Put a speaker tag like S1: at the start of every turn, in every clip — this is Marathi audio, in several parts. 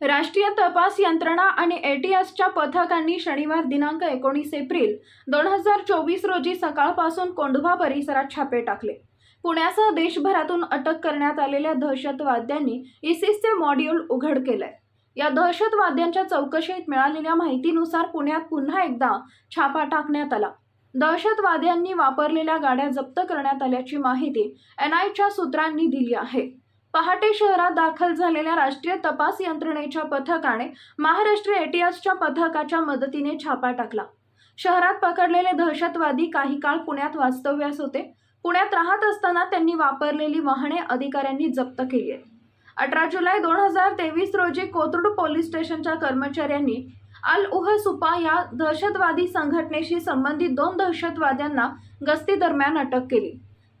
S1: राष्ट्रीय तपास यंत्रणा आणि एटीएसच्या पथकांनी शनिवार दिनांक एकोणीस एप्रिल दोन हजार चोवीस रोजी सकाळपासून कोंढवा परिसरात छापे टाकले. पुण्यासह देशभरातून अटक करण्यात आलेल्या दहशतवाद्यांनी इसिसचे मॉड्यूल उघड केलंय. या दहशतवाद्यांच्या चौकशीत मिळालेल्या माहितीनुसार पुण्यात पुन्हा एकदा छापा टाकण्यात आला. दहशतवाद्यांनी वापरलेल्या गाड्या जप्त करण्यात आल्याची माहिती एनआयच्या सूत्रांनी दिली आहे. पहाटे शहरात दाखल झालेल्या राष्ट्रीय तपास यंत्रणेच्या पथकाने महाराष्ट्र एटीएसच्या पथकाच्या मदतीने छापा टाकला. शहरात पकडलेले दहशतवादी काही काळ पुण्यात वास्तव्यास होते. पुण्यात राहत असताना त्यांनी वापरलेली वाहने अधिकाऱ्यांनी जप्त केली आहेत. अठरा जुलै दोन हजार तेवीस रोजी कोथरूड पोलीस स्टेशनच्या कर्मचाऱ्यांनी अल उह सुपा या दहशतवादी संघटनेशी संबंधित दोन दहशतवाद्यांना गस्ती दरम्यान अटक केली.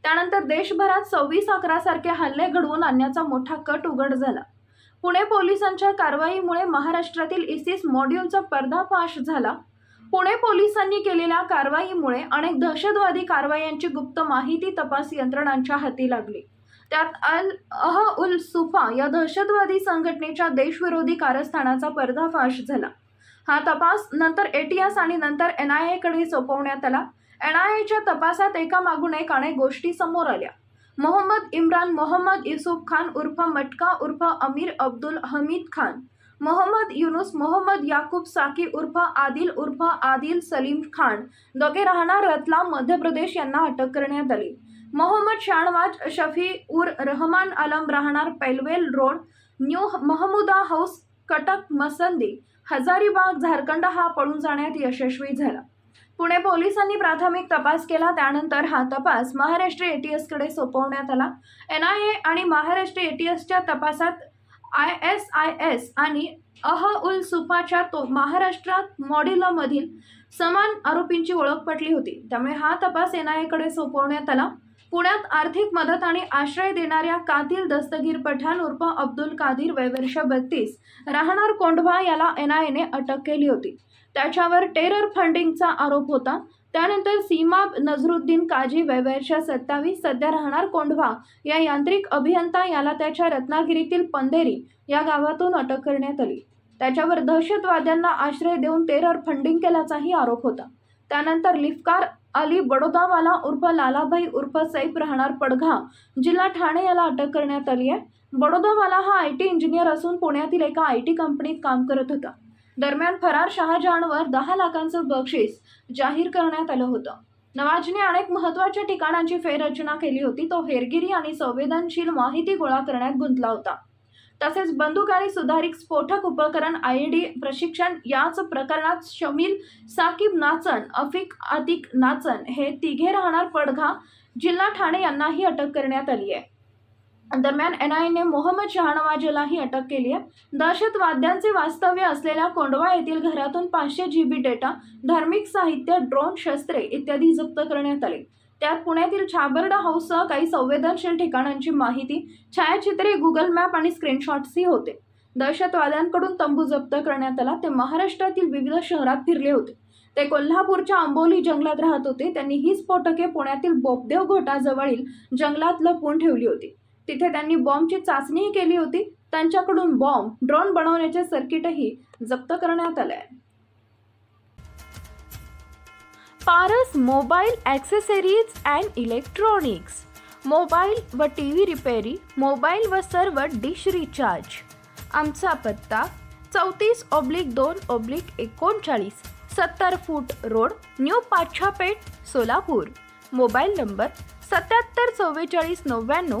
S1: त्यानंतर देशभरात सव्वीस अकरासारखे हल्ले घडवून आणण्याचा मोठा कट उघड झाला. पुणे पोलिसांच्या कारवाईमुळे महाराष्ट्रातील इसिस मॉड्यूलचा पर्दाफाश झाला. पुणे पोलिसांनी केलेल्या कारवाईमुळे अनेक दहशतवादी कारवायांची गुप्त माहिती तपास यंत्रणांच्या हाती लागली. त्यात अल अह उल सुफा या दहशतवादी संघटनेच्या देशविरोधी कारस्थानाचा पर्दाफाश झाला. हा तपास नंतर एटीएस आणि नंतर एन आय एकडे सोपवण्यात आला. एन आय एच्या तपासात एकामागून एक अनेक गोष्टी समोर आल्या. मोहम्मद इम्रान मोहम्मद युसुफ खान उर्फ मटका उर्फ अमीर अब्दुल हमीद खान मोहम्मद युनुस मोहम्मद याकूब साकी उर्फ आदिल उर्फ आदिल सलीम खान दोघे राहणार रतलाम मध्य प्रदेश यांना अटक करण्यात आली. मोहम्मद शाहनवाज शफी उर रहमान आलम राहणार पेलवेल road new Mahmuda house Cuttack मसंदी Hazaribagh Jharkhand हा पळून जाण्यात यशस्वी झाला. पुणे पोलिसांनी प्राथमिक तपास केला त्यानंतर हा तपास महाराष्ट्र एटीएसकडे सोपवण्यात आला. एन आय ए आणि महाराष्ट्र एटीएसच्या तपासात आय एस आय एस आणि अह उल सुफाच्या तो महाराष्ट्रात मॉड्युलमधील समान आरोपींची ओळख पटली होती. त्यामुळे हा तपास एन आय एकडे सोपवण्यात आला. पुण्यात आर्थिक मदत आणि आश्रय देणाऱ्या कातील दस्तगीर पठाण उर्फ अब्दुल कादिर वयवर्ष बत्तीस. राहणार कोंढवा याला एन आय एने अटक केली होती. त्याच्यावर टेरर फंडिंगचा आरोप होता. त्यानंतर सीमा नझरुद्दीन काजी वयवर्ष सत्तावीस सध्या राहणार कोंढवा या यांत्रिक अभियंता याला त्याच्या रत्नागिरीतील पंधेरी या गावातून अटक करण्यात आली. त्याच्यावर दहशतवाद्यांना आश्रय देऊन टेरर फंडिंग केल्याचाही आरोप होता. त्यानंतर लिफ्कार अली बडोदावाला उर्फ लालाभाई उर्फ सैफ राहणार पडघा जिल्हा ठाणे याला अटक करण्यात आली आहे. बडोदावाला हा आय टी इंजिनियर असून पुण्यातील एका आय टी कंपनीत काम करत होता. दरम्यान फरार शहाजहानवर दहा लाखांचं बक्षीस जाहीर करण्यात आलं होतं. नवाजने अनेक महत्त्वाच्या ठिकाणांची फेररचना केली होती. तो हेरगिरी आणि संवेदनशील माहिती गोळा करण्यात गुंतला होता. तसेच बंदूक आणि सुधारित स्फोटक उपकरण आय डी प्रशिक्षण याच प्रकरणात शमील साकिब नाचन अफिक आतिक नाचन हे तिघे राहणार पडघा जिल्हा ठाणे यांनाही अटक करण्यात आली आहे. दरम्यान एन आय एने मोहम्मद शहानवाजेलाही अटक केली आहे. दहशतवाद्यांचे वास्तव्य असलेल्या कोंडवा येथील घरातून पाचशे जी बी डेटा धार्मिक साहित्य ड्रोन शस्त्रे इत्यादी जप्त करण्यात आले. त्यात पुण्यातील छाबर्डा हाऊससह काही संवेदनशील ठिकाणांची माहिती छायाचित्रे गुगल मॅप आणि स्क्रीनशॉट्सही होते. दहशतवाद्यांकडून तंबू जप्त करण्यात आला. ते महाराष्ट्रातील विविध शहरात फिरले होते. ते कोल्हापूरच्या आंबोली जंगलात राहत होते. त्यांनी ही स्फोटके पुण्यातील बोपदेव घोटाजवळील जंगलात लपवून ठेवली होती. तिथे त्यांनी बॉम्बची चाचणीही केली होती. त्यांच्याकडून बॉम्ब ड्रोन बनवण्याचे सर्किटही जप्त करण्यात आले. आहे Paras mobile accessories and electronics. Mobile व टी व्ही रिपेरी मोबाईल व सर्व डिश रिचार्ज. आमचा पत्ता चौतीस ऑब्लिक दोन ऑब्लिक एकोणचाळीस सत्तर foot road new Pachhapeth Solapur. Mobile number सत्याहत्तर चव्वेचाळीस नव्याण्णव